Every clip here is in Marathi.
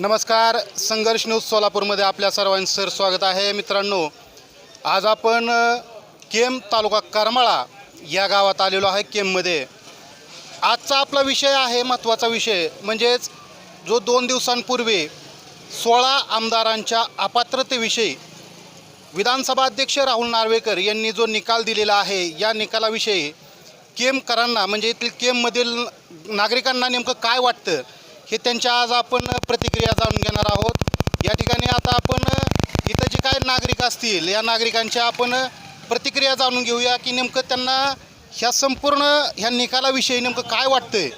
नमस्कार संघर्ष न्यूज सोलापूरमध्ये आपल्या सर्वांचं सर स्वागत आहे. मित्रांनो आज आपण केम तालुका करमाळा या गावात आलेलो आहे केममध्ये. आजचा आपला विषय आहे महत्त्वाचा विषय म्हणजेच जो दोन दिवसांपूर्वी सोळा आमदारांच्या अपात्रतेविषयी विधानसभा अध्यक्ष राहुल नार्वेकर यांनी जो निकाल दिलेला आहे या निकालाविषयी केमकरांना म्हणजे येथील केममधील नागरिकांना नेमकं काय वाटतं? हे त्यांच्या आज आपण प्रतिक्रिया जाणून घेणार आहोत. या ठिकाणी आता आपण इथं जे काय नागरिक असतील या नागरिकांच्या आपण प्रतिक्रिया जाणून घेऊया की नेमकं त्यांना ह्या संपूर्ण ह्या निकालाविषयी नेमकं काय वाटतंय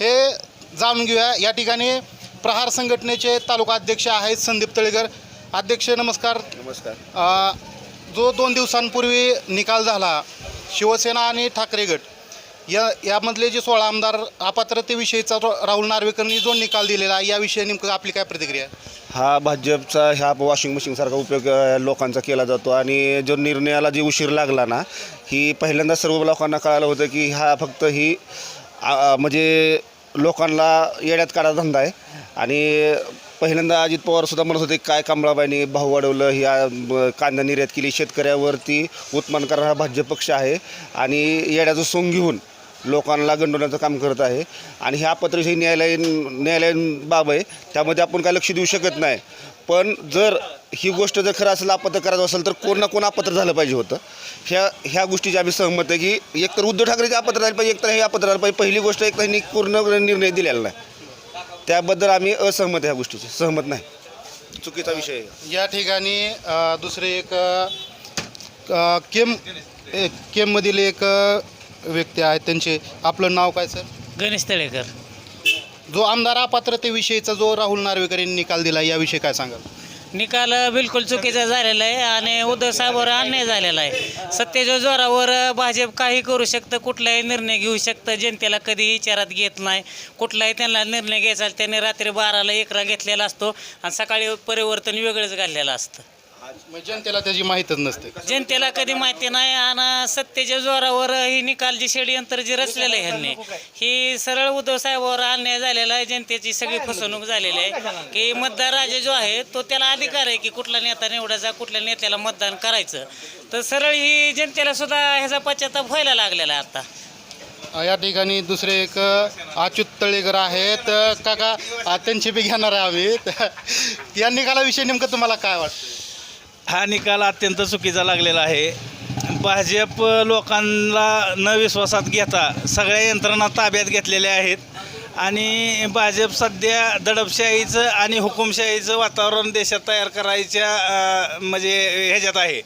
हे जाणून घेऊया. या ठिकाणी प्रहार संघटनेचे तालुका अध्यक्ष आहेत संदीप तळेकर अध्यक्ष नमस्कार. नमस्कार. जो दोन दिवसांपूर्वी निकाल झाला शिवसेना आणि ठाकरे गट या यामधले जे सोळा आमदार अपात्रतेविषयीचा राहुल नार्वेकरांनी जो निकाल दिलेला आहे याविषयी नेमकं आपली काय प्रतिक्रिया आहे? हा भाजपचा ह्या वॉशिंग मशीनसारखा उपयोग अ, लोकांचा केला जातो आणि जो निर्णयाला जे उशीर लागला ना ही पहिल्यांदा सर्व लोकांना कळालं होतं की हा फक्त ही आ, आ, म्हणजे लोकांना येड्यात काढा धंदा आहे. आणि पहिल्यांदा अजित पवारसुद्धा म्हणत होते काय कमळाबाईंनी भाव वाढवलं ह्या ब- कांदा निर्यात केली शेतकऱ्यावरती उत्मान करणारा हा भाजप पक्ष आहे आणि येड्याचं सोंग घेऊन लोकांना गंडवण्याचं काम करत आहे. आणि ह्या पत्रही न्यायालयीन न्यायालयीन बाब आहे. त्यामध्ये आपण काय लक्ष देऊ शकत नाही. पण जर ही गोष्ट जर खरं असेल आपत्र करायचं असेल तर कोण ना कोण अपत्र झालं पाहिजे होतं. ह्या ह्या गोष्टीची आम्ही सहमत आहे की एकतर उद्धव ठाकरेचे अपत्र झालं पाहिजे एकतर हे अपत्र झालं पाहिजे. पहिली गोष्ट एक त्यांनी पूर्ण निर्णय दिलेला नाही. त्याबद्दल आम्ही असहमत आहे ह्या गोष्टीचे. सहमत नाही. चुकीचा विषय आहे. या ठिकाणी दुसरे एक केम केममधील एक व्यक्ती आहेत त्यांचे आपलं नाव काय सर? गणेश तळेकर. जो आमदार अपात्रतेविषयीचा जो राहुल नार्वेकर यांनी निकाल दिला याविषयी काय सांगाल? निकाल बिलकुल चुकीचा झालेला आहे आणि उद्धव साहेबांवर अन्याय झालेला आहे. सत्तेच्या जोरावर भाजप काही करू शकतं कुठलाही निर्णय घेऊ शकतं जनतेला कधीही विचारात घेत नाही. कुठलाही त्यांना निर्णय घ्यायचा त्यांनी रात्री बाराला एकरा घेतलेला असतो आणि सकाळी परिवर्तन वेगळंच घातलेलं असतं. म्हणजे जनतेला त्याची माहीतच नसते. जनतेला कधी माहिती नाही आणि सत्तेच्या जोरावर ही निकाल जी षडयंत्र जे रचलेलं आहे ह्यांनी ही सरळ उद्धव साहेबावर अन्याय झालेला आहे जनतेची सगळी फसवणूक झालेली आहे. की मतदार राजा जो आहे तो त्याला अधिकार आहे की कुठला नेता निवडायचा कुठल्या नेत्याला मतदान करायचं. तर सरळ ही जनतेला सुद्धा ह्याचा पश्चाताप व्हायला लागलेला आहे आता. या ठिकाणी दुसरे एक अ, अच्युत तळेकर आहेत. अ, काका अ, त्यांची बी घेणार आहे आम्ही. या निकालाविषयी नेमकं तुम्हाला काय वाटतं? हा निकाल अत्यंत चुकीचा लागलेला आहे. भाजप लोकांना न विश्वासात घेता सगळ्या यंत्रणा ताब्यात घेतलेल्या आहेत. आणि भाजप सध्या दडपशाहीचं आणि हुकुमशाहीचं वातावरण देशात तयार करायच्या म्हणजे ह्याच्यात आहे.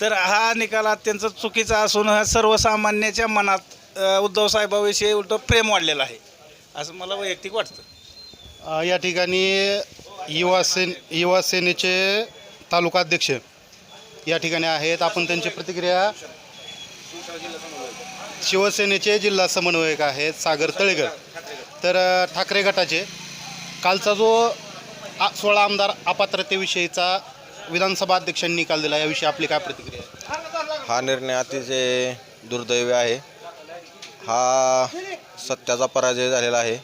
तर हा निकाल अत्यंत चुकीचा असून हा सर्वसामान्याच्या मनात उद्धव साहेबाविषयी उलट प्रेम वाढलेलं आहे. असं मला वैयक्तिक वाटतं. या ठिकाणी युवासेन युवासेनेचे तालुकाध्यक्ष तालुका अध्यक्ष या ठिकाणी आहेत. आपण त्यांची प्रतिक्रिया शिवसेनेचे जिल्हा समन्वयक आहेत सागर तळेकर. तर ठाकरे गटाचे कालचा जो आ सोळा आमदार अपात्रतेविषयीचा विधानसभा अध्यक्षांनी निकाल दिला याविषयी आपली काय प्रतिक्रिया आहे? हा निर्णय अतिशय दुर्दैवी आहे. हा सत्याचा पराजय झालेला आहे.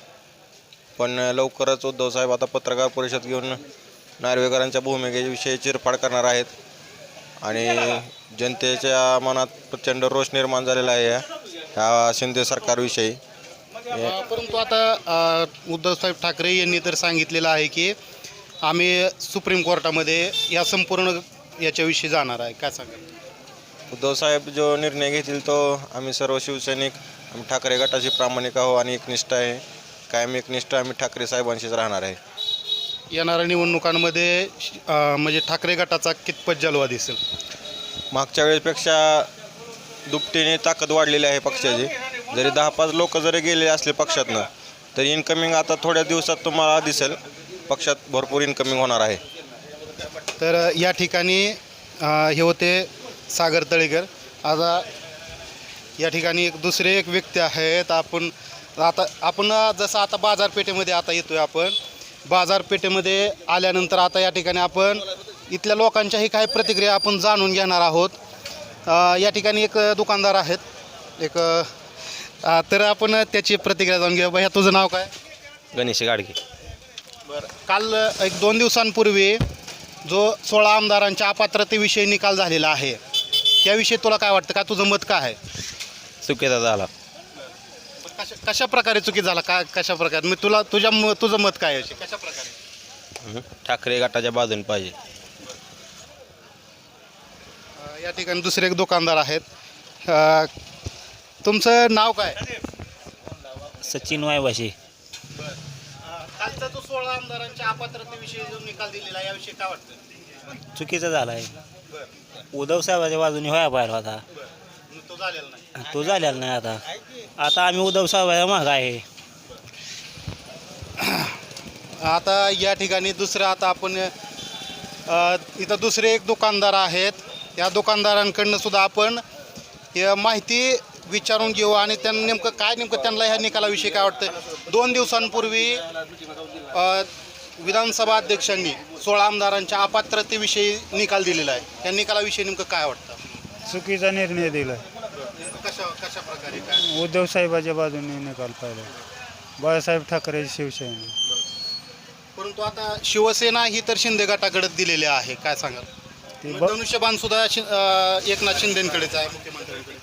पण लवकरच उद्धवसाहेब आता पत्रकार परिषद घेऊन नार्वेकरांच्या भूमिकेविषयी चिरफाड करणार आहेत. आणि जनतेच्या मनात प्रचंड रोष निर्माण झालेला आहे या- ह्या शिंदे सरकारविषयी. परंतु आता उद्धवसाहेब ठाकरे यांनी तर सांगितलेलं आहे की आम्ही सुप्रीम कोर्टामध्ये या संपूर्ण याच्याविषयी जाणार आहे. काय सांगाल? उद्धवसाहेब जो निर्णय घेतील तो आम्ही सर्व शिवसैनिक आम्ही ठाकरे गटाचे प्रामाणिक आहो आणि एकनिष्ठ आहे. कायम एकनिष्ठ आम्ही ठाकरे साहेबांशीच राहणार आहे. येणाऱ्या निवडणुकांमध्ये अ, म्हणजे ठाकरे गटाचा कितपत जलवा दिसेल? मागच्या वेळेपेक्षा दुपटीने ताकद वाढलेली आहे पक्षाची. जरी दहा पाच लोक जरी गेले असले पक्षातनं तरी इन्कमिंग आता थोड्या दिवसात तुम्हाला दिसेल. पक्षात भरपूर इन्कमिंग होणार आहे. तर अ, या ठिकाणी अ, हे होते सागर तळेकर. आता या ठिकाणी एक दुसरे एक व्यक्ती आहेत. आपण आता आपण अ, जसं आता बाजारपेठेमध्ये आता येतोय आपण बाजारपेठेमध्ये आल्यानंतर आता या ठिकाणी आपण इथल्या लोकांच्याही काही प्रतिक्रिया आपण जाणून घेणार आहोत. या ठिकाणी एक दुकानदार आहेत. एक तर आपण त्याची प्रतिक्रिया जाणून घेऊया. भैया तुझं नाव काय? गणेश गाडगे. बरं. काल एक दोन दिवसांपूर्वी जो सोळा आमदारांच्या अपात्रतेविषयी निकाल झालेला आहे त्याविषयी तुला काय वाटतं? का तुझं मत काय आहे? चुकीचा झाला कशा प्रकारे चुकी झाला? का कशा प्रकारे मी तुला तुझ्या म- तुझं मत काय आहे कशा प्रकारे ठाकरे गटाच्या बाजूने पाहिजे. अ, या ठिकाणी दुसरे एक दुकानदार आहेत. अ, तुमचं नाव काय? सचिन वायवाशी. कालचा जो सोळा आमदारांच्या अपात्रतेविषयी जो निकाल दिलेला याविषयी काय वाटतं? चुकीचा झाला आहे उद्धव साहेबाच्या बाजूने व्हायला पाहिजे होता. तो झालेला नाही. तो झालेला नाही आता. आता आम्ही उद्धव साहेबाच्या माग आहे. आता या ठिकाणी दुसरं आता आपण अ, इथं दुसरे एक दुकानदार आहेत. या दुकानदारांकडनं सुद्धा आपण हे माहिती विचारून घेऊ आणि त्यांना नेमकं काय नेमकं त्यांना ह्या निकालाविषयी काय वाटतं? दोन दिवसांपूर्वी अ, विधानसभा अध्यक्षांनी सोळा आमदारांच्या अपात्रतेविषयी निकाल दिलेला आहे. त्या निकालाविषयी नेमकं काय वाटतं? चुकीचा निर्णय दिला कशा कशा प्रकारे काय? उद्धव साहेबाच्या बाजूने निकाल पाहिला. बाळासाहेब ठाकरे शिवसेना. परंतु आता शिवसेना ही तर शिंदे गटाकडे दिलेली आहे काय सांगाल? ती मग ब धनुष्यबाण सुद्धा शि- अ, एकनाथ शिंदेकडेच आहे मुख्यमंत्र्यांकडे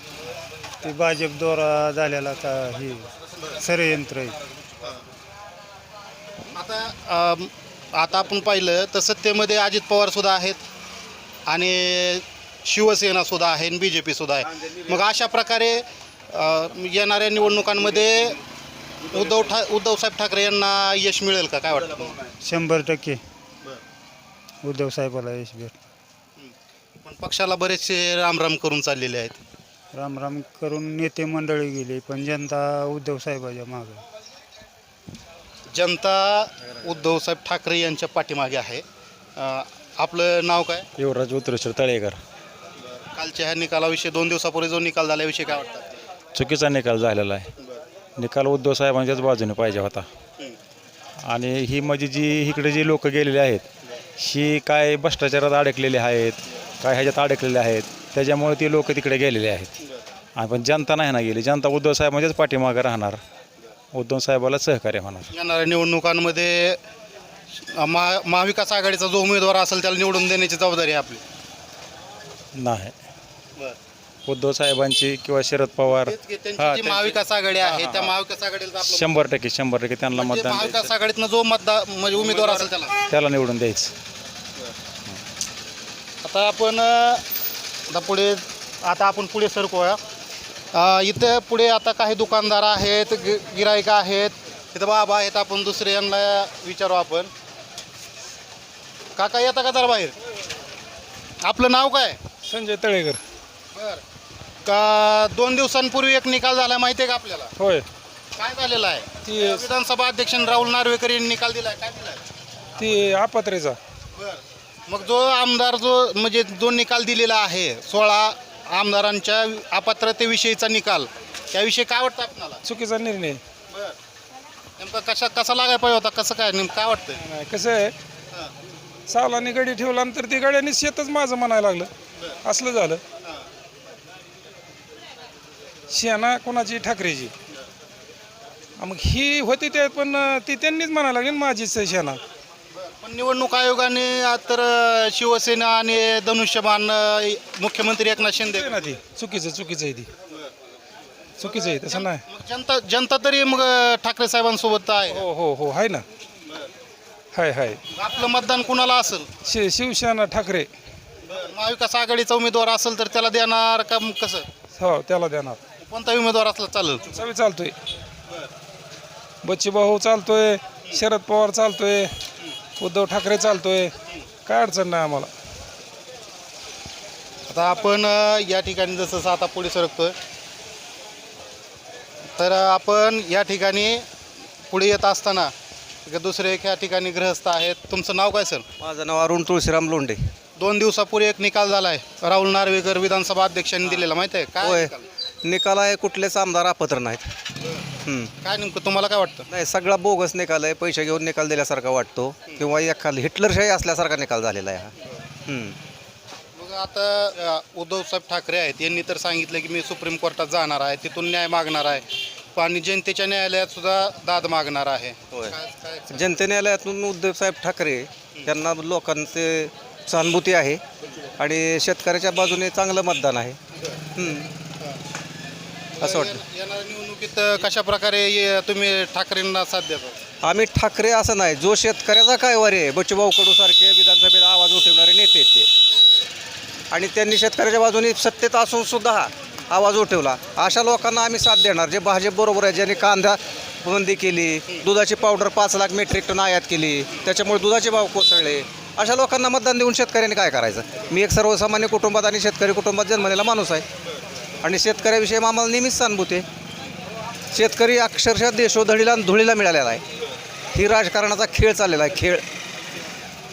ती भाजप द्वारा झालेला का ही षडयंत्र आहे. आता आता आपण पाहिलं तर सत्तेमध्ये अजित पवार सुद्धा आहेत आणि शिवसेना सुद्धा आहे आणि बी जे पी सुद्धा आहे. मग अशा प्रकारे येणाऱ्या निवडणुकांमध्ये उद्धव ठा उद्धव साहेब ठाकरे यांना यश मिळेल का? काय वाटतं? शंभर टक्के. उद्धव साहेबाला यश भेट पण पक्षाला बरेचसे रामराम करून चाललेले आहेत. राम राम करून नेते मंडळी गेली पण जनता उद्धव साहेबाच्या मागे. जनता उद्धवसाहेब ठाकरे यांच्या पाठीमागे आहे. आपलं नाव काय? युवराज उतरेश्वर तळेकर. कालच्या ह्या निकालाविषयी दोन दिवसापूर्वी जो निकाल झाल्याविषयी काय वाटतं? चुकीचा निकाल झालेला आहे. निकाल उद्धव साहेबांच्याच बाजूने पाहिजे होता. आणि ही म्हणजे जी इकडे जी लोक गेलेली आहेत ही काय भ्रष्टाचारात अडकलेली आहेत काय ह्याच्यात अडकलेले आहेत त्याच्यामुळे ती लोक तिकडे गेलेले आहेत. आणि पण जनता नाही ना गेली. जनता उद्धव साहेबांच्याच पाठीमागं राहणार. उद्धव साहेबाला सहकार्य होणार येणाऱ्या निवडणुकांमध्ये महा महाविकास आघाडीचा जो उमेदवार असेल त्याला निवडून देण्याची जबाबदारी आहे आपली. नाही. उद्धव साहेबांची किंवा शरद पवार. तेच की त्यांची हा, जी त्यांची- महाविकास आघाडी आहे त्या महाविकास आघाडीला आपलं- शंभर टक्के शंभर टक्के त्यांना म्हणजे मतदान महाविकास. आघाडीतनं जो मतदार म्हणजे उमेदवार असेल त्याला. त्याला निवडून द्यायचं. आता आपण अ, आता पुढे आता आपण पुढे सरकूया. अ, इथं पुढे आता काही दुकानदार आहेत गि गिरायक आहेत. इथं बाबा आहेत आपण दुसरे यांना विचारू आपण. काका येता का जरा बाहेर? आपलं नाव काय? संजय तळेकर. बर. का दोन दिवसांपूर्वी एक निकाल झाला माहिती आहे का आपल्याला? होय. काय झालेला आहे? ती विधानसभा अध्यक्ष राहुल नार्वेकर यांनी निकाल दिलाय काय दिलाय ती आपत्रेचा बर. मग जो आमदार जो म्हणजे जो निकाल दिलेला आहे सोळा आमदारांच्या अपात्रतेविषयीचा निकाल त्याविषयी काय वाटतं आपणाला? चुकीचा निर्णय. बर. नेमका कशा कसा लागायला पाहिजे होता? कसं काय? नेमकं काय वाटतंय? नाही, कसं आहे? सावलाने गडी ठेवल्यानंतर ती गड्याने शेतच माझं म्हणायला लागलं. असलं झालं. शेणा कोणाची? ठाकरेची. मग ही होती त्यात पण ती त्यांनीच म्हणायला लागली ना माझीच आहे शेणा. पण निवडणूक आयोगाने आज तर शिवसेना आणि धनुष्यबाण अं, मुख्यमंत्री एकनाथ शिंदे आहे ना ती. चुकीचं चुकीचं आहे ती. चुकीचं आहे तसं नाही. मग जनता जनता तरी मग अं, ठाकरे साहेबांसोबत आहे. हो हो हो आहे ना. हाय हाय. आपलं मतदान कुणाला असेल? शि शिवसेना ठाकरे. महाविकास आघाडीचा उमेदवार असेल तर त्याला देणार का मग कसं? हो त्याला देणार. कोणता उमेदवार असला चालेल? सगळे चालतोय. बच्ची भाऊ चालतोय शरद पवार चालतोय उद्धव ठाकरे चालतोय. काय अडचण नाही आम्हाला. आता आपण अ, या ठिकाणी जसं जसं आता पुढे सरकतोय तर अ, आपण या ठिकाणी पुढे येत असताना एक दुसरे एक या ठिकाणी गृहस्थ आहेत. तुमचं नाव काय सर? माझं नाव अरुण तुळशीराम लोंढे. दोन दिवसापूर्वी एक निकाल झालाय. राहुल नार्वेकर विधानसभा अध्यक्षांनी दिलेला माहिती आहे? काय होय. निकाल? निकाल आहे कुठलेच आमदार अपात्र नाहीत. काय नेमकं तुम्हाला काय वाटतं नाही सगळा बोगस निकाल आहे पैसे घेऊन निकाल दिल्यासारखा वाटतो किंवा एखाद हिटलरशाही असल्यासारखा निकाल झालेला आहे हा. मग आता अ, उद्धव साहेब ठाकरे आहेत यांनी तर सांगितलं की मी सुप्रीम कोर्टात जाणार आहे तिथून न्याय मागणार आहे आणि जनतेच्या न्यायालयात सुद्धा दाद मागणार आहे होय. काय- काय- जनते न्यायालयातून उद्धवसाहेब ठाकरे त्यांना लोकांचे सहानुभूती आहे आणि शेतकऱ्याच्या बाजूने चांगलं मतदान आहे. असं वाटतं. येणाऱ्या निवडणुकीत कशा प्रकारे तुम्ही ठाकरेंना साथ देता? आम्ही ठाकरे असं नाही जो शेतकऱ्याचा काय वारी आहे बच्चूभाऊ कडू सारखे विधानसभेत आवाज उठवणारे नेते आहेत ते. आणि त्यांनी शेतकऱ्याच्या बाजूने सत्तेत असून सुद्धा आवाज उठवला. अशा लोकांना आम्ही साथ देणार. जे भाजप बरोबर आहे ज्यांनी कांदा बंदी केली दुधाची पावडर पाच लाख मेट्रिक टन आयात केली त्याच्यामुळे दुधाचे भाव कोसळले अशा लोकांना मतदान देऊन शेतकऱ्यांनी काय करायचं? मी एक सर्वसामान्य कुटुंबात आणि शेतकरी कुटुंबात जन्मलेला माणूस आहे. आणि शेतकऱ्याविषयी आम्हाला नेहमीच सहानुभूती आहे शेतकरी अक्षरशः देशोधडीला आणि धुळीला मिळालेला आहे. ही राजकारणाचा खेळ चाललेला आहे खेळ.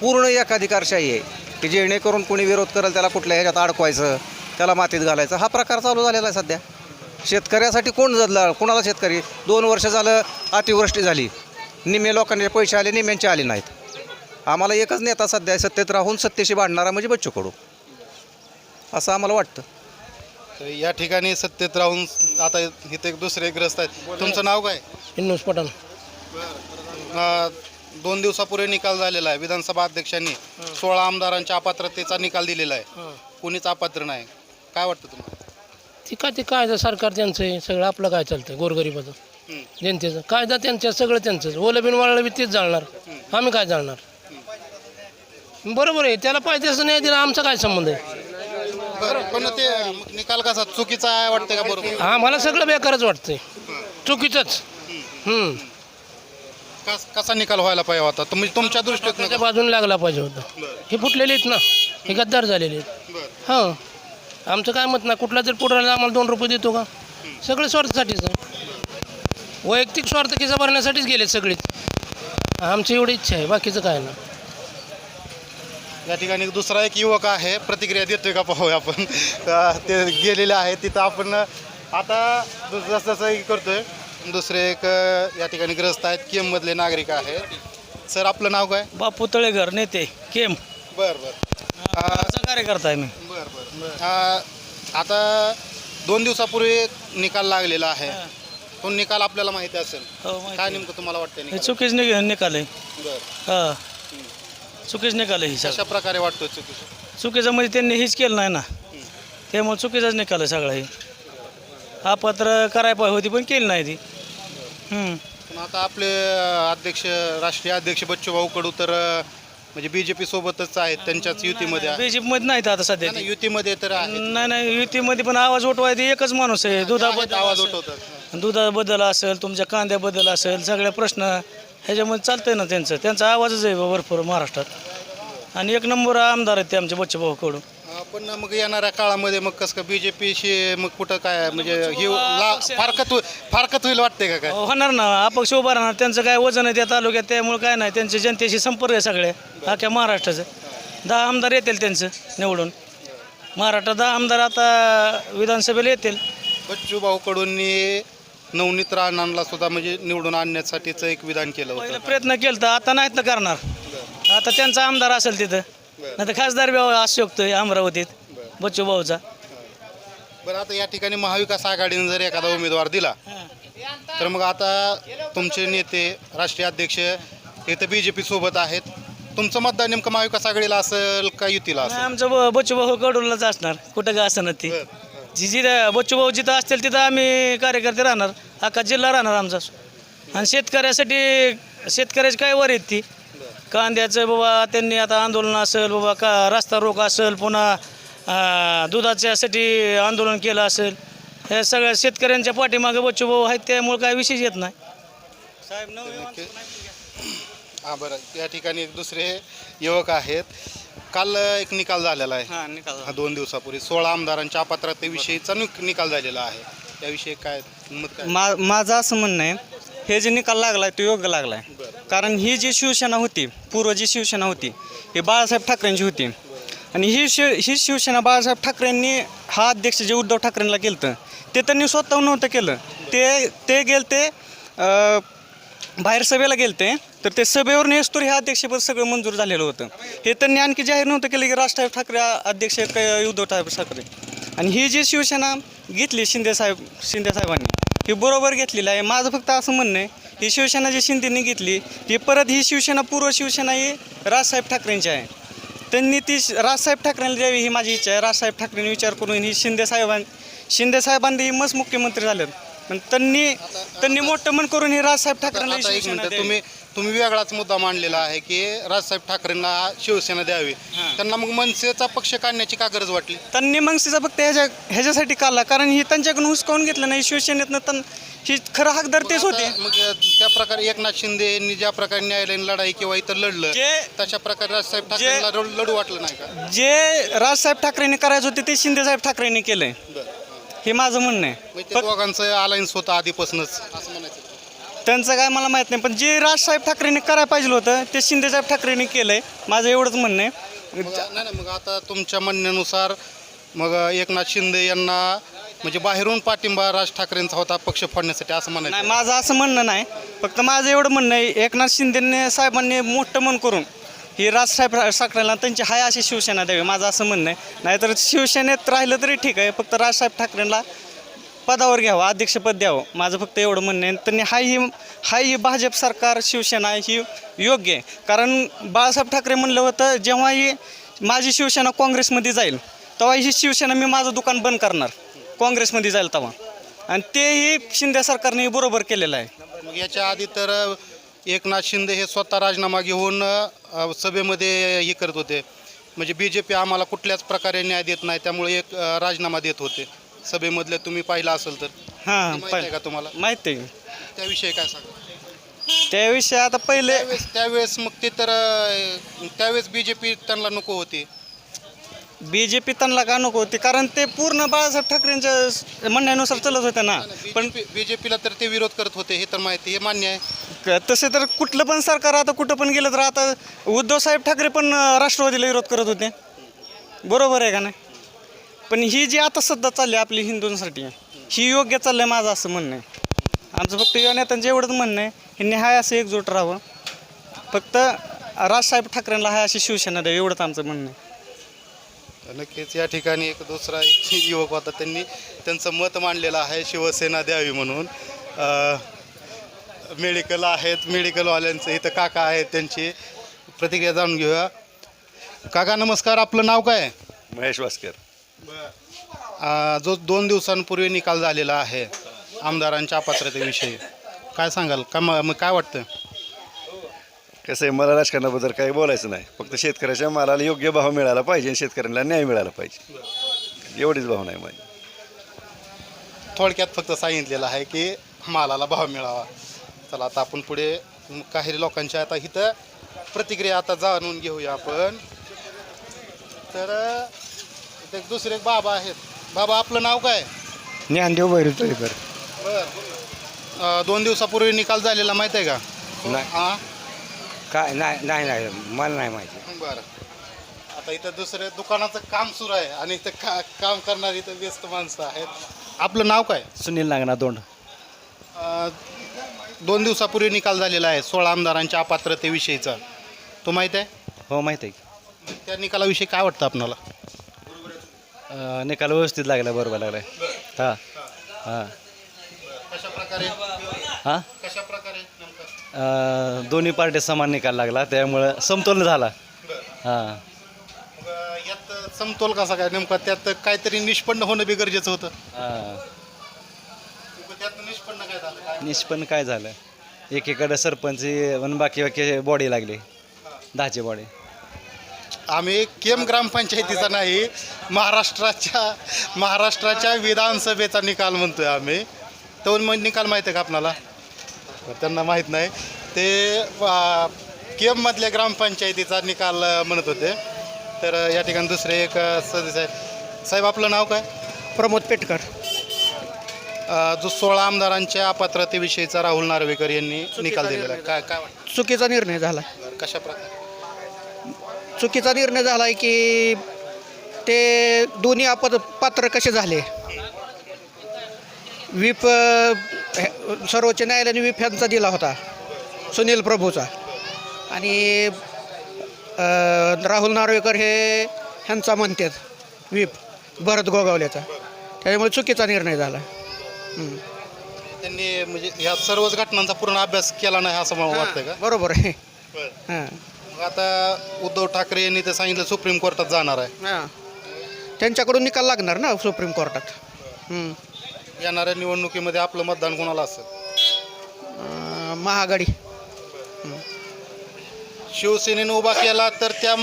पूर्ण एकाधिकारशाही आहे की जेणेकरून कोणी विरोध करेल त्याला कुठल्या ह्याच्यात अडकवायचं त्याला मातीत घालायचं. हा प्रकार चालू झालेला आहे सध्या. शेतकऱ्यासाठी कोण जडला कोणाला शेतकरी? दोन वर्ष झालं अतिवृष्टी झाली. निम्मे लोकांचे पैसे आले निम्म्यांचे आले नाहीत. आम्हाला एकच नेता सध्या सत्तेत राहून सत्तेशी भांडणारा म्हणजे बच्चू कडू. असं आम्हाला वाटतं. तर या ठिकाणी सत्तेत राहून आता इथे एक दुसरे ग्रस्त आहेत. तुमचं नाव काय? इन्नूस पठाण. अं, दोन दिवसापूर्वी निकाल झालेला आहे. विधानसभा अध्यक्षांनी सोळा आमदारांच्या अपात्रतेचा निकाल दिलेला आहे. कोणीच अपात्र नाही. काय वाटतं तुम्हाला? ती काय ते कायदा सरकार त्यांचं आहे. सगळं आपलं काय चालतं गोरगरिबाचं. हं. जनतेचं. कायदा त्यांच्या सगळं त्यांचंच. ओलं बिन वाळलं बी तेच जाळणार. आम्ही काय जाळणार? बरोबर आहे. त्याला पाहिजे असं नाही दिलं. आमचा काय संबंध आहे? बरं पण ते मग निकाल कसा चुकीचा आहे वाटतं का बरोबर? आम्हाला सगळं बेकारच वाटतंय. चुकीचंच. हम्म. कस- कसा निकाल व्हायला पाहिजे होता? तुम्ही तुमच्या दृष्टीतून त्याच्या बाजून लागला पाहिजे होतं. हे फुटलेले आहेत ना हे गद्दार झालेले आहेत. बरं. हां. आमचं काय मत नाही कुठला जर पुढाऱ्याला आम्हाला दोन रुपये देतो का? सगळे स्वार्थासाठीच आहे. वैयक्तिक स्वार्थ किसा भरण्यासाठीच गेले सगळेच. आमची एवढी इच्छा आहे बाकीचं काय ना या ठिकाणी दुसरा एक युवक आहे प्रतिक्रिया देतोय का पाहूया आपण. ते गेलेले आहे तिथं आपण आता जसं जसं करतोय दुसरे एक या ठिकाणी ग्रस्त आहेत केम मधले नागरिक आहेत सर आपलं नाव काय? बापू तळेघर नेते केम. बर बर. कार्यकर्ता आहे मी. बर बर. आता दोन दिवसापूर्वी निकाल लागलेला आहे. तो निकाल आपल्याला माहिती असेल. हो काय आहे. नेमकं तुम्हाला वाटतं हे? चुकीच निकाल आहे. बरं. हा. चुकीच निकाल आहे ही कशा सगळं प्रकारे वाटतो चुकीचं चुकीचं म्हणजे त्यांनी हेच केलं नाही ना त्यामुळे चुकीचाच निकाल आहे सगळा हे अपात्र करायला पाहिजे होती पण केली नाही ती हम्म. पण आता आपले अध्यक्ष राष्ट्रीय अध्यक्ष बच्चूभाऊ कडू तर अं, म्हणजे बीजेपी सोबतच आहेत त्यांच्याच युतीमध्ये आहे. BJP मध्ये नाहीत आता सध्या नाही, ती. युतीमध्ये तर आहेत नाही नाही युतीमध्ये पण आवाज उठवायचे एकच माणूस आहे आहेत, दुधाबद्दल आवाज. उठवतात दुधाबद्दल असेल तुमच्या कांद्याबद्दल असेल सगळे प्रश्न ह्याच्यामध्ये चालतंय ना त्यांचं. त्यांचा आवाजच आहे भरपूर महाराष्ट्रात. आणि एक नंबर आमदार आहेत ते आमचे बच्चे भाऊकडून. अं, पण मग येणाऱ्या काळामध्ये मग कसं का बीजेपीशी मग कुठं काय म्हणजे हे ला- फारकत होईल फारकत होईल वाटते का काय? होणार ना. अपक्ष उभा राहणार. त्यांचं काय वजन आहे त्या तालुक्यात त्यामुळे काय नाही. त्यांचे जनतेशी संपर्क आहे सगळे. अख्ख्या महाराष्ट्राचं. दहा आमदार येतील त्यांचं निवडून. महाराष्ट्रात दहा आमदार आता विधानसभेला येतील. कडूंनी नवनीत राणांना सुद्धा म्हणजे निवडून आणण्यासाठीच एक विधान केलं पहिलं होतं. प्रयत्न केला तर आता नाहीत ना करणार. आता त्यांचा आमदार असेल तिथं. नाही तर खासदार बी असू शकतो अमरावतीत बच्चू भाऊचा. बरं आता या ठिकाणी महाविकास आघाडीने जर एखादा उमेदवार दिला तर मग आता तुमचे नेते राष्ट्रीय अध्यक्ष इथं बी जे पी सोबत आहेत. तुमचं मतदान नेमकं महाविकास आघाडीला असेल का युतीला असेल? आमचं ब- बच्चू भाऊ कडूनच असणार. कुठं का असं ती. जी जिथं बच्चू भाऊ जिथं असतील तिथं आम्ही कार्यकर्ते राहणार. अख्खा जिल्हा राहणार आमचा. आणि शेतकऱ्यासाठी शेतकऱ्याची काय वर आहेत ती? कांद्याचं बाबा त्यांनी आता आंदोलन असेल बाबा का रस्ता रोक असेल पुन्हा दुधाच्यासाठी आंदोलन केलं असेल. हे सगळ्या शेतकऱ्यांच्या पाठीमागे बच्चू भाऊ आहेत त्यामुळे काय विशेष येत नाही. साहेब नऊ हां बरं. या ठिकाणी दुसरे युवक आहेत. काल एक निकाल झालेला आहे. हां निकाल हा दोन दिवसापूर्वी. सोळा आमदारांच्या अपात्रतेविषयीचा निक- निकाल झालेला आहे. त्याविषयी काय मत काय? मा माझं असं म्हणणं आहे हे जे निकाल लागला आहे तो योग्य लागला आहे कारण ही जी शिवसेना होती पूर्व जी शिवसेना होती ही बाळासाहेब ठाकरेंची होती. आणि ही शिव ही शिवसेना बाळासाहेब ठाकरेंनी हा अध्यक्ष जे उद्धव ठाकरेंना केलं होतं, ते त्यांनी स्वतःहून नव्हतं केलं. ते ते गेल ते अं, बाहेर सभेला गेले ते तर ते सभेवर नेस्तोर हे अध्यक्षपद सगळं मंजूर झालेलं होतं. हे त्यांनी आणखी जाहीर नव्हतं केलं की राज ठाकरे अध्यक्ष आहेत का उद्धव ठाकरे ठाकरे आणि ही जी शिवसेना घेतली शिंदेसाहेब शिंदेसाहेबांनी ही बरोबर घेतलेलं आहे. माझं फक्त असं म्हणणं आहे ही शिवसेना जी शिंदेने घेतली ती परत ही शिवसेना पूर्व शिवसेना ही राजसाहेब ठाकरेंची आहे. त्यांनी ती राजसाहेब ठाकरेंना द्यावी ही माझी इच्छा आहे. राजसाहेब ठाकरेंनी विचार करून ही शिंदेसाहेबां शिंदेसाहेबांनी मस्त मुख्यमंत्री झालेत. पण त्यांनी त्यांनी मोठं मन करून ही राजसाहेब ठाकरेंना आता एक शिवसेना मिनिट द्यावी. तुम्ही तुम्ही वेगळाच मुद्दा मांडलेला आहे की राजसाहेब ठाकरेंना शिवसेना द्यावी. त्यांना मग मनसेचा पक्ष काढण्याची का गरज वाटली? त्यांनी मग तिचा फक्त ह्याच्या ह्याच्यासाठी काढला कारण ही त्यांच्याकडून हुसकावून घेतलं नाही शिवसेनेतनं त्यां ही खरं हकदार तेच होते. आता मग त्या प्रकारे एकनाथ शिंदे यांनी ज्या प्रकारे न्यायालयीन लढाई किंवा इतर लढलं जे- तशा प्रकारे राजसाहेब ठाकरेंना लढ- वाटलं नाही का? जे राजसाहेब ठाकरेंनी करायचं होते ते शिंदेसाहेब ठाकरेंनी केलंय. हे माझं म्हणणं आहे. ते दोघांचं अलायन्स होतं आधीपासूनच. असं म्हणायचं त्यांचं काय मला माहीत नाही पण जे राजसाहेब ठाकरेंनी करायला पाहिजे होतं ते शिंदेसाहेब ठाकरेंनी केलंय. माझं एवढंच म्हणणं आहे. मग नाही नाही मग आता तुमच्या म्हणण्यानुसार मग एकनाथ शिंदे यांना म्हणजे बाहेरून पाठिंबा राज ठाकरेंचा होता पक्ष फोडण्यासाठी असं नाही म्हणायचं माझं असं म्हणणं नाही. फक्त माझं एवढं म्हणणं आहे एकनाथ शिंदेने साहेबांनी मोठं मन करून ही राजसाहेब ठाकरेला त्यांची हाय अशी शिवसेना द्यावी माझं असं म्हणणं आहे. नाहीतर शिवसेनेत राहिलं तरी ठीक आहे फक्त राजसाहेब ठाकरेंना पदावर घ्यावं अध्यक्षपद द्यावं माझं फक्त एवढं म्हणणं आहे. त्यांनी हाय ही हाय ही भाजप सरकार शिवसेना ही योग्य आहे. कारण बाळासाहेब ठाकरे म्हणलं होतं जेव्हा ही माझी शिवसेना काँग्रेसमध्ये जाईल तेव्हा ही शिवसेना मी माझं दुकान बंद करणार काँग्रेसमध्ये जाईल तेव्हा. आणि तेही शिंदे सरकारने बरोबर केलेलं आहे. याच्या आधी तर एकनाथ शिंदे हे स्वतः राजीनामा घेऊन सभेमध्ये हे करत होते. म्हणजे बी जे पी आम्हाला कुठल्याच प्रकारे न्याय देत नाही त्यामुळे एक राजीनामा देत होते. सभेमधले तुम्ही पाहिलं असेल तर. हां माहिती आहे का तुम्हाला? माहिती आहे. त्याविषयी काय सांगा त्याविषयी आता पहिले त्यावेळेस त्यावेळेस मग ते तर अ, त्यावेळेस बी जे पी त्यांना नको होती. बी जे पी त्यांना का नको होती? कारण ते पूर्ण बाळासाहेब ठाकरेंच्या म्हणण्यानुसार चालत होते ना. पण बी जे पीला तर ते विरोध करत होते हे तर माहिती हे मान्य आहे. क- तसे तर कुठलं पण सरकार आता कुठं पण गेलं तर आता उद्धव साहेब ठाकरे पण अं, राष्ट्रवादीला विरोध करत होते. बरोबर आहे का नाही? पण ही जी आता सध्या चालली आपली हिंदूंसाठी ही योग्य चाललंय माझं असं म्हणणं आहे. आमचं फक्त या नेत्यांचं एवढंच म्हणणं आहे ह्यांनी हाय असं एकजूट राहावं. फक्त राजसाहेब ठाकरेंना हाय अशी शिवसेना द्यावी एवढंच आमचं म्हणणं आहे. नक्कीच या ठिकाणी एक दुसरा एक युवक होता. त्यांनी त्यांचं मत मांडलेलं आहे शिवसेना द्यावी म्हणून. मेडिकल आहेत मेडिकलवाल्यांचं इथं काका आहेत त्यांची प्रतिक्रिया जाणून घेऊया. काका नमस्कार. आपलं नाव काय? महेश वास्कर जो दोन दिवसांपूर्वी निकाल झालेला आहे आमदारांच्या अपात्रतेविषयी. काय सांगाल? का मग काय वाटतं? कसं आहे मला राजकारणाबद्दल काही बोलायचं नाही. फक्त शेतकऱ्याच्या मालाला योग्य भाव मिळाला पाहिजे आणि शेतकऱ्यांना न्याय मिळाला पाहिजे. एवढीच भावना आहे माझी. थोडक्यात फक्त सांगितलेलं आहे की मालाला भाव मिळावा. चला आता आपण पुढे काही लोकांच्या आता इथं प्रतिक्रिया आता जाणून घेऊया आपण. तर इथे एक दुसरे एक बाबा आहेत. बाबा आपलं नाव काय? ज्ञानदेव बैरतळीकर बर. दोन दिवसापूर्वी निकाल झालेला माहिती आहे का? नाही. हां? काय नाही नाही नाही. मला नाही माहिती. बरं. आता इथं दुसरे दुकानाचं काम सुरू आहे आणि इथं का काम करणारी इथं व्यस्त माणसं आहेत. आपलं नाव काय? सुनील नागना दोंड अ, दोन दिवसापूर्वी निकाल झालेला आहे सोळा आमदारांच्या अपात्रतेविषयीचा. तो माहीत आहे? हो माहीत आहे. त्या निकालाविषयी काय वाटतं आपणाला? निकाल व्यवस्थित लागला बरोबर लागला. हां. हां. कशा प्रकारे हां? कशा अं, दोन्ही पार्टी समान निकाल लागला त्यामुळं समतोल झाला. हां. मग, यात समतोल कसा काय? नेमका त्यात काहीतरी निष्पन्न होणं बी गरजेचं होतं. हां. नेमकं त्यात निष्पन्न काय झालं? काय? निष्पन्न काय झालं? एकीकडे सरपंच आणि बाकी बाकी बॉडी लागली. दहाची बॉडी आम्ही केम ग्रामपंचायतीचा नाही महाराष्ट्राच्या महाराष्ट्राच्या विधानसभेचा निकाल म्हणतोय आम्ही. तो मग निकाल माहिती आहे का आपणाला? त्यांना माहीत नाही. ते केममधल्या ग्रामपंचायतीचा निकाल म्हणत होते. तर या ठिकाणी दुसरे एक सदस्य आहेत. साहेब आपलं नाव काय? प्रमोद पेटकर. जो सोळा आमदारांच्या अपात्रतेविषयीचा राहुल नार्वेकर यांनी निकाल दिलेला आहे. काय काय चुकीचा निर्णय झाला. कशा प्रकारे? चुकीचा निर्णय झाला आहे की ते दोन्ही आपत पात्र कसे झाले? विप हे- सर्वोच्च न्यायालयाने विप ह्यांचा दिला होता सुनील प्रभूचा. आणि राहुल नार्वेकर हे ह्यांचा म्हणतात विप भरत गोगावल्याचा त्याच्यामुळे चुकीचा निर्णय झाला. त्यांनी म्हणजे ह्या सर्वच घटनांचा पूर्ण अभ्यास केला नाही असं मला वाटतंय का? बरोबर आहे. हां. मग आता उद्धव ठाकरे यांनी तर सांगितलं सुप्रीम कोर्टात जाणार आहे. हां. त्यांच्याकडून निकाल लागणार ना सुप्रीम कोर्टात. हं. येणाऱ्या निवडणुकीमध्ये आपलं मतदान कोणाला असेल? अं, महाआघाडी. शिवसेनेने उभा केला तर त्या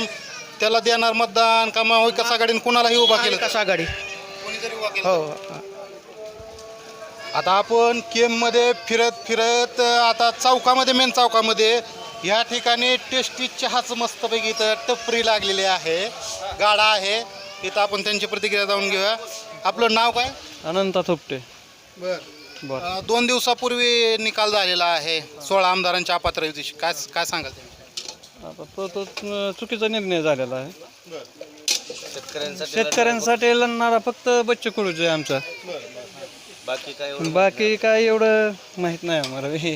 त्याला देणार मतदान का महाविकास आघाडीने कुणालाही उभा केलं महाविकास आघाडी. कोणीतरी उभा केलं हो. आता आपण केममध्ये फिरत फिरत आता चौकामध्ये मेन चौकामध्ये या ठिकाणी टेस्टी चहाच मस्तपैकी इथं टपरी लागलेली आहे. गाडा आहे. इथं आपण त्यांची प्रतिक्रिया जाऊन घेऊया. आपलं नाव काय? अनंता थोपटे बर. अं, दोन दिवसापूर्वी निकाल झालेला आहे. सोळा आमदारांच्या अपात्रतेविषयी काय काय सांगाल तुम्ही? आता तो तो चुकीचा निर्णय झालेला आहे. शेतकऱ्यांसाठी लढणारा फक्त बच्चू कडूच आहे आमचा बाकी काय एवढं माहीत नाही आम्हाला. हे.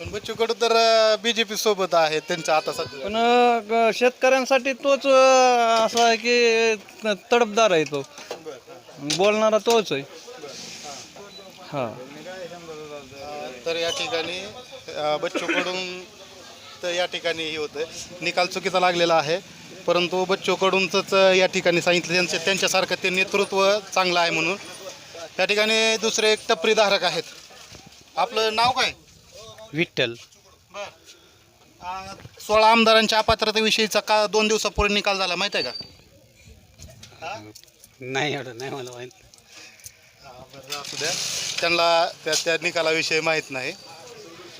पण बच्चू कडू तर बीजेपी सोबत आहे त्यांच्या आता सध्या. पण अं, शेतकऱ्यांसाठी तोच अं, असा आहे की तडफदार आहे तो. बोलणारा तोच आहे. हा. तर या ठिकाणी अ, बच्चू कडून तर या ठिकाणी हे होतं निकाल चुकीचा लागलेला आहे परंतु बच्चू कडूनच या ठिकाणी सांगितलं त्यांच्या त्यांच्यासारखं ते नेतृत्व चांगलं आहे म्हणून. या ठिकाणी दुसरे एक टपरीधारक आहेत. आपलं नाव काय? विठ्ठल. सोळा आमदारांच्या अपात्रतेविषयीचा का दोन दिवसापूर्वी निकाल झाला माहिती आहे का? नाही एवढं नाही मला माहीत. बरं, असू द्या. त्यांना त्या त्या निकालाविषयी माहीत नाही.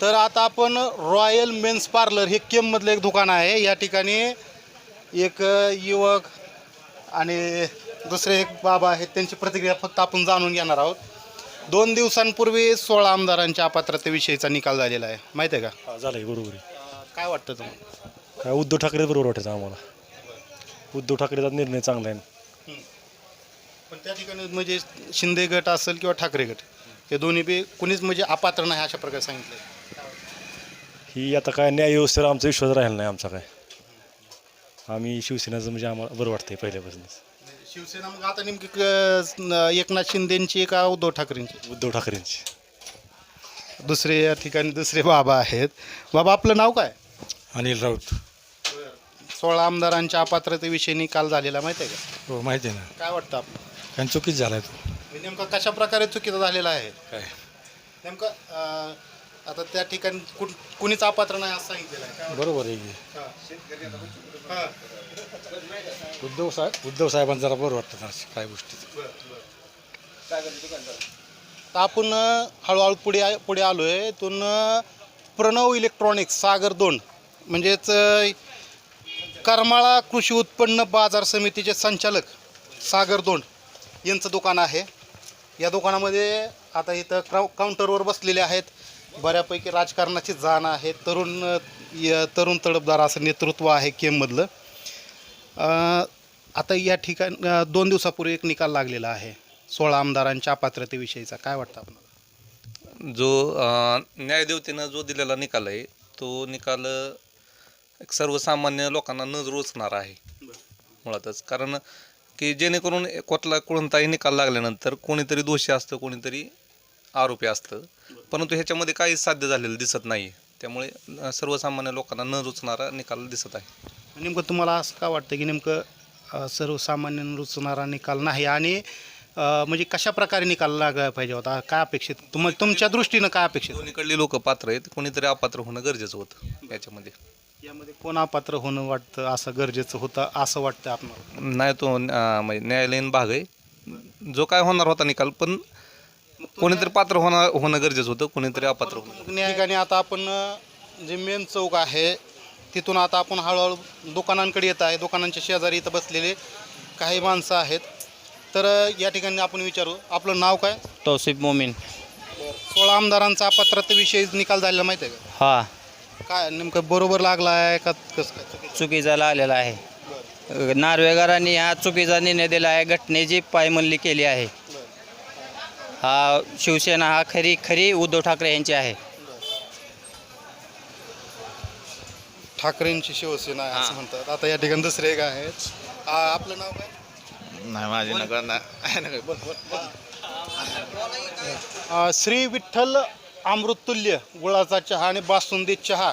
तर आता आपण रॉयल मेन्स पार्लर हे केममधलं एक दुकान आहे. या ठिकाणी एक युवक आणि दुसरे एक बाबा आहेत. त्यांची प्रतिक्रिया फक्त आपण जाणून घेणार आहोत. दोन दिवसांपूर्वी सोळा आमदारांच्या अपात्रतेविषयीचा निकाल झालेला आहे. माहिती आहे का? झालं आहे बरोबर आहे. काय वाटतं तुम्हाला? काय उद्धव ठाकरे बरोबर वाटायचं आम्हाला. उद्धव ठाकरेचा निर्णय चांगला आहे. पण त्या ठिकाणी म्हणजे शिंदे गट असेल किंवा ठाकरे गट हे दोन्ही बी कुणीच म्हणजे अपात्र नाही अशा प्रकारे सांगितलं ही आता काय न्याय व्यवस्थेवर आमचा विश्वास राहिला नाही आमचा काय. आम्ही शिवसेनेचं म्हणजे आम्हाला बरं वाटतंय पहिल्यापासूनच. शिवसेना मग आता नेमकी क- एकनाथ शिंदेची का उद्धव ठाकरेंची? उद्धव ठाकरेंची. दुसरे या ठिकाणी दुसरे बाबा आहेत. बाबा आपलं नाव काय? अनिल राऊत. सोळा आमदारांच्या अपात्रतेविषयी निकाल झालेला माहिती आहे का? हो माहिती आहे ना. काय वाटतं आपलं? कारण चुकीच झालाय तो. म्हणजे नेमका कशा प्रकारे चुकीचा झालेला आहे? काय? नेमकं अं, आता त्या ठिकाणी कुण कुणीच अपात्र नाही असं सांगितलेलं आहे बरोबर आहे की? हां. उद्धव साहेब उद्धव साहेबांना जरा बरं वाटतं काय गोष्टी. तर आपण अ, हळूहळू पुढे आ- पुढे आलो आहे इथून अ, प्रणव इलेक्ट्रॉनिक्स सागर दोन. म्हणजेच अ, करमाळा कृषी उत्पन्न बाजार समितीचे संचालक सागर दोंड यांचं दुकान आहे. या दुकानामध्ये आता इथं क्राउ काउंटरवर बसलेले आहेत. बऱ्यापैकी राजकारणाची जाण आहे. तरुण तरुण तडफदार असं नेतृत्व आहे केममधलं. आता या ठिकाणी दोन दिवसापूर्वी एक निकाल लागलेला आहे. सोळा आमदारांच्या अपात्रतेविषयीचा. काय वाटतं आपल्याला? जो न्यायदेवतेनं जो दिलेला निकाल आहे तो निकाल एक सर्वसामान्य लोकांना न रोचणारा आहे. मुळातच. कारण की जेणेकरून कुठला कोणताही निकाल लागल्यानंतर कोणीतरी दोषी असतं कोणीतरी आरोपी असतं. परंतु ह्याच्यामध्ये काहीच साध्य झालेलं दिसत नाही त्यामुळे सर्वसामान्य लोकांना न रुचणारा निकाल दिसत आहे. नेमकं तुम्हाला असं का वाटतं की नेमकं सर्वसामान्य रुचणारा निकाल नाही आणि म्हणजे कशा प्रकारे निकाल लागायला पाहिजे होता? काय अपेक्षित? तुम तुमच्या दृष्टीनं काय अपेक्षित? दोन्हीकडली लोक पात्र आहेत. कोणीतरी अपात्र होणं गरजेचं होतं याच्यामध्ये. यामध्ये कोण अपात्र होणं वाटतं असं गरजेचं होतं असं वाटतं आपल्याला नाही तो अं, म्हणजे न्यायालयीन भाग आहे. जो काय होणार होता निकाल पण कोणीतरी पात्र होणार होणं गरजेचं होतं कोणीतरी अपात्र होणं. या ठिकाणी आता आपण अ, जे मेन चौक आहे तिथून आता आपण हळूहळू दुकानांकडे येत आहे. दुकानांच्या शेजारी इथं बसलेले काही माणसं आहेत. तर अ, या ठिकाणी आपण विचारू. आपलं नाव काय? तौसिफ मोमीन. सोळा आमदारांचा अपात्रतेविषयी निकाल झालेला माहिती आहे हा. का काय नेमकं बरोबर लागला आहे का कसं काय? चुकीचं? चुकीचा लागलेला आहे. नार्वेकरांनी हा चुकीचा निर्णय दिला आहे घटनेची पायमल्ली केली आहे. हा शिवसेना हा खरी खरी उद्धव ठाकरे यांची आहे. ठाकरेंची शिवसेना आहे असं म्हणतात. आता या ठिकाणी दुसरे एक आहेत. आ, आपलं नाव काय? नाही माझी नका नाही श्री विठ्ठल अमृततुल्य गुळाचा चहा आणि बासुंदी चहा.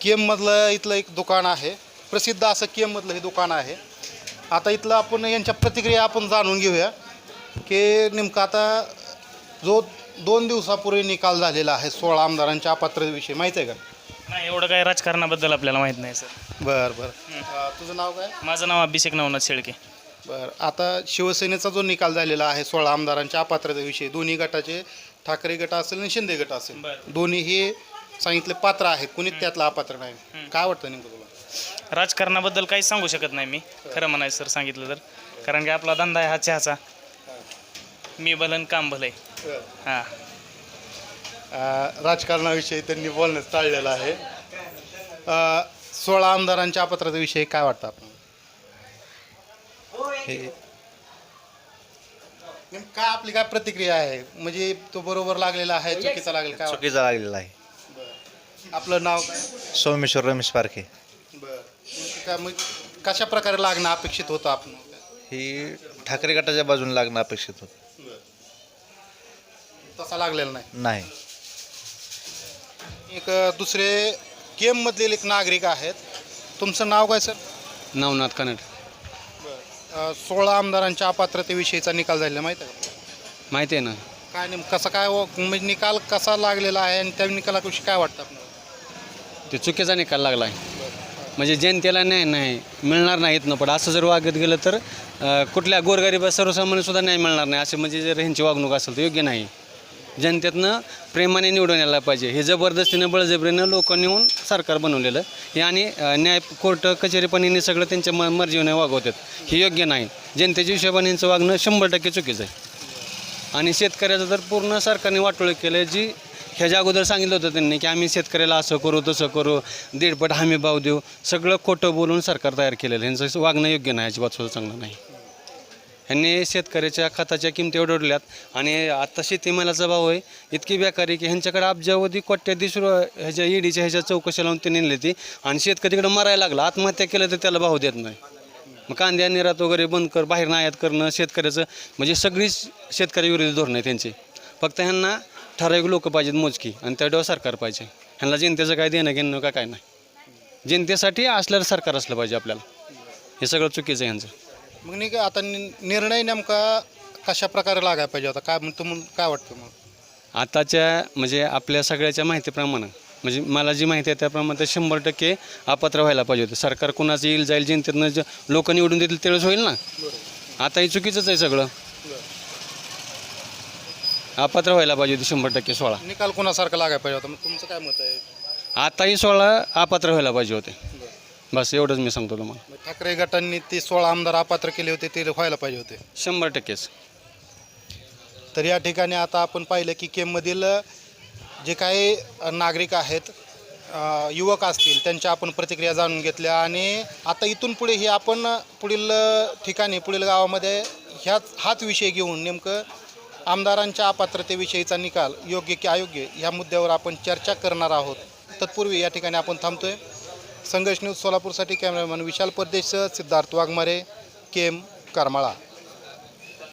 केममधलं इथलं एक दुकान आहे. प्रसिद्ध असं केममधलं हे दुकान आहे. आता इथलं आपण यांच्या प्रतिक्रिया आपण जाणून घेऊया की नेमकं आता जो दोन दिवसापूर्वी निकाल झालेला आहे सोळा आमदारांच्या अपात्रतेविषयी माहीत आहे का? नाही एवढं काय राजकारणाबद्दल आपल्याला माहीत नाही सर. बरं बरं. तुझं नाव काय? माझं नाव अभिषेक नवनाथ शेळके. बरं. आता शिवसेनेचा जो निकाल झालेला आहे सोळा आमदारांच्या अपात्रतेविषयी दोन्ही गटाचे ठाकरे गट असेल आणि शिंदे गट असेल. दोन्ही हे सांगितले पात्र आहेत. कुणीच त्यातला अपात्र नाही. काय वाटतं नेमकं तुला राजकारणाबद्दल काहीच सांगू शकत नाही मी. खरं म्हणायचं सर सांगितलं तर. कारण की आपला धंदा आहे हा. चहाचा मी भलन काम भलंय. हां. अ, राजकारणाविषयी त्यांनी बोलणं टाळलेलं आहे. अ, सोळा आमदारांच्या अपात्रतेविषयी काय वाटतं आपण नेमकं काय आपली काय प्रतिक्रिया आहे? म्हणजे तो बरोबर लागलेला आहे चुकीचा लागेल काय? चुकीचा लागलेला आहे. आपलं नाव? काय सोमेश्वर रमेश पारखे. बरं. काय मग कशा प्रकारे लागणं अपेक्षित होतं आपण ही ठाकरे गटाच्या बाजूने लागणं अपेक्षित होतं. तसा लागलेला नाही? नाही. एक अ, दुसरे केममधले एक नागरिक आहेत. तुमचं नाव काय सर? नवनाथ कनड. अ, सोळा आमदारांच्या अपात्रतेविषयीचा निकाल झालेला माहिती आहे का? माहिती आहे ना. काय नेम कसा काय व- म्हणजे निकाल कसा लागलेला आहे आणि त्या निकालाविषयी काय वाटतं आपल्याला? ते चुकीचा निकाल लागला आहे. म्हणजे जनतेला न्याय नाही मिळणार नाहीत न. पण असं जर वागत गेलं तर अं, कुठल्या गोरगरीब सर्वसामान्यसुद्धा न्याय मिळणार नाही. असं म्हणजे जर ह्यांची वागणूक असेल तर योग्य नाही. जनतेतनं प्रेमाने निवडून यायला पाहिजे. हे जबरदस्तीनं बळजबरीनं लोक नेऊन सरकार बनवलेलं. हे आणि न्याय कोर्ट कचेरीपणीने सगळं त्यांच्या म मर्जीने वागवतात. हे योग्य नाही. जनतेच्या हिशोबाने यांचं वागणं शंभर टक्के चुकीचं आहे. आणि शेतकऱ्याचं तर पूर्ण सरकारने वाटोळ केलं आहे जी ह्याच्या अगोदर सांगितलं होतं त्यांनी की आम्ही शेतकऱ्याला असं करू तसं करू दीडपट हमी भाव देऊ. सगळं खोटं बोलून सरकार तयार केलेलं यांचं ह्यांचं वागणं योग्य नाही अजिबात सुद्धा चांगलं नाही. ह्यांनी शेतकऱ्याच्या खताच्या किमती ओढवल्यात. आणि आत्ता शेतीमालाचा भाव आहे. इतकी बेकारी की ह्यांच्याकडे अब्जावधी कोट्याधीश रु- ह्याच्या ईडीच्या ह्याच्या चौकशी लावून ते नेली ती. आणि शेतकरीकडे मरायला लागला. आत्महत्या केलं तर त्याला भाव देत नाही. मग कांद्या निर्यात वगैरे बंद कर बाहेर आयात करणं शेतकऱ्याचं म्हणजे सगळीच शेतकरी विरोधी धोरणं आहे त्यांची फक्त ह्यांना ठराविक लोक पाहिजेत मोजकी. आणि त्याच्यावर सरकार पाहिजे. ह्यांना जनतेचं काय देणं घेणं का काय नाही. जनतेसाठी असल्यावर सरकार असलं पाहिजे आपल्याला. हे सगळं चुकीचं आहे ह्यांचं. मग नाही का आता नि- निर्णय नेमका कशा प्रकारे लागायला पाहिजे होता? काय म्हणतो म्हणून काय वाटतं मग आताच्या म्हणजे आपल्या सगळ्याच्या माहितीप्रमाणे म्हणजे मला जी माहिती आहे त्याप्रमाणे ते शंभर टक्के अपात्र व्हायला पाहिजे होतं. सरकार कुणाचं येईल जाईल जनतेतनं ज लोक निवडून देतील तेवढंच होईल ना? आता हे चुकीचंच आहे सगळं. अपात्र व्हायला पाहिजे होती शंभर टक्के सोळा निकाल कोणासारखा लागायला पाहिजे होता? मग तुमचं काय मत आहे? आताही सोळा अपात्र व्हायला पाहिजे होते. बस एवढंच मी सांगतो तुम्हाला. मग ठाकरे गटांनी ते सोळा आमदार अपात्र केले होते ते व्हायला पाहिजे होते. शंभर टक्केच. तर या ठिकाणी आता आपण पाहिलं की केममधील जे काही नागरिक आहेत अ, युवक असतील त्यांच्या आपण प्रतिक्रिया जाणून घेतल्या आणि आता इथून पुढे ही आपण पुढील ठिकाणी पुढील गावामध्ये ह्याच हाच विषय घेऊन नेमकं आमदारांच्या अपात्रतेविषयीचा निकाल योग्य की अयोग्य ह्या मुद्द्यावर आपण चर्चा करणार आहोत. तत्पूर्वी या ठिकाणी आपण थांबतोय. संघर्ष न्यूज सोलापूरसाठी कॅमेरामॅन विशाल परदेश सिद्धार्थ वाघमारे केम करमाळा.